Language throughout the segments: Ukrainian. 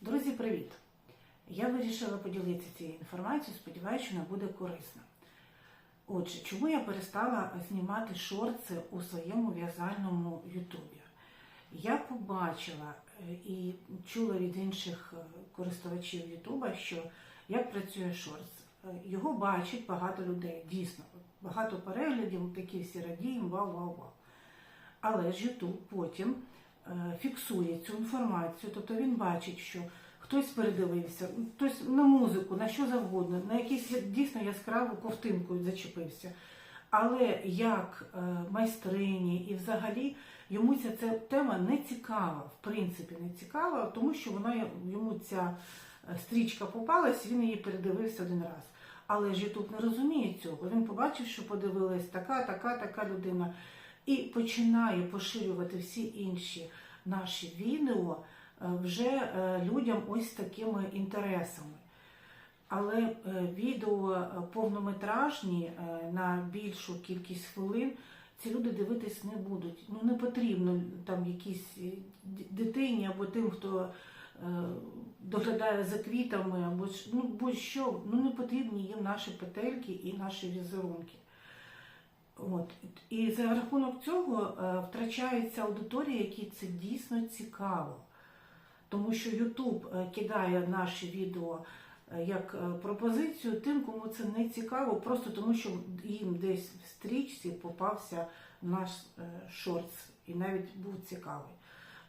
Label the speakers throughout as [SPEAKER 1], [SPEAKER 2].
[SPEAKER 1] Друзі, привіт! Я вирішила поділитися цією інформацією, сподіваюся, що вона буде корисна. Отже, чому я перестала знімати шорти у своєму в'язальному Ютубі? Я побачила е, і чула від інших е, користувачів Ютуба, що як працює шортс. Е, Його бачить багато людей, дійсно, багато переглядів, такі всі радіємо, вау, вау, вау. Але ж Ютуб потім фіксує цю інформацію, тобто він бачить, що хтось передивився, хтось на музику, на що завгодно, на якусь дійсно яскраву ковтинку зачепився. Але як е, майстрині і взагалі йому ця, ця тема не цікава, в принципі, не цікава, тому що вона йому ця е, стрічка попалась, він її передивився один раз. Але ж Ютуб не розуміє цього. Він побачив, що подивилась така, така, така людина, і починає поширювати всі інші наші відео е, вже е, людям ось такими інтересами. Але е, відео повнометражні на більшу кількість хвилин ці люди дивитись не будуть. Ну не потрібно там якійсь е, дитині або тим, хто доглядає за квітами, або ну будь-що, ну не потрібні їм наші петельки і наші візерунки. От. І за рахунок цього е, втрачається аудиторія, якій це дійсно цікаво. Тому що YouTube е, кидає наші відео е, як пропозицію тим, кому це не цікаво, просто тому що їм десь в стрічці попався наш шортс і навіть був цікавий.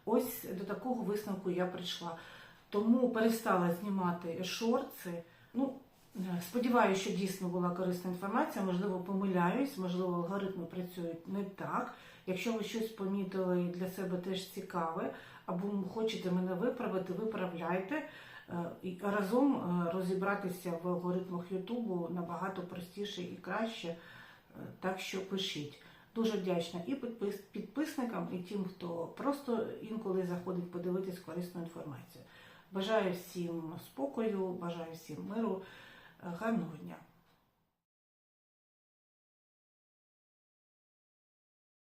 [SPEAKER 1] Ось до такого висновку я прийшла. Тому перестала знімати шорти. Ну, сподіваюся, що дійсно була корисна інформація. Можливо, помиляюсь, можливо, алгоритми працюють не так. Якщо ви щось помітили і для себе теж цікаве, або хочете мене виправити, виправляйте. Е, І разом е, розібратися в алгоритмах Ютубу набагато простіше і краще. Е, Так що пишіть. Дуже вдячна і підпис- підписникам, і тим, хто просто інколи заходить подивитись корисну інформацію. Бажаю всім спокою, бажаю всім миру, е, гарного дня.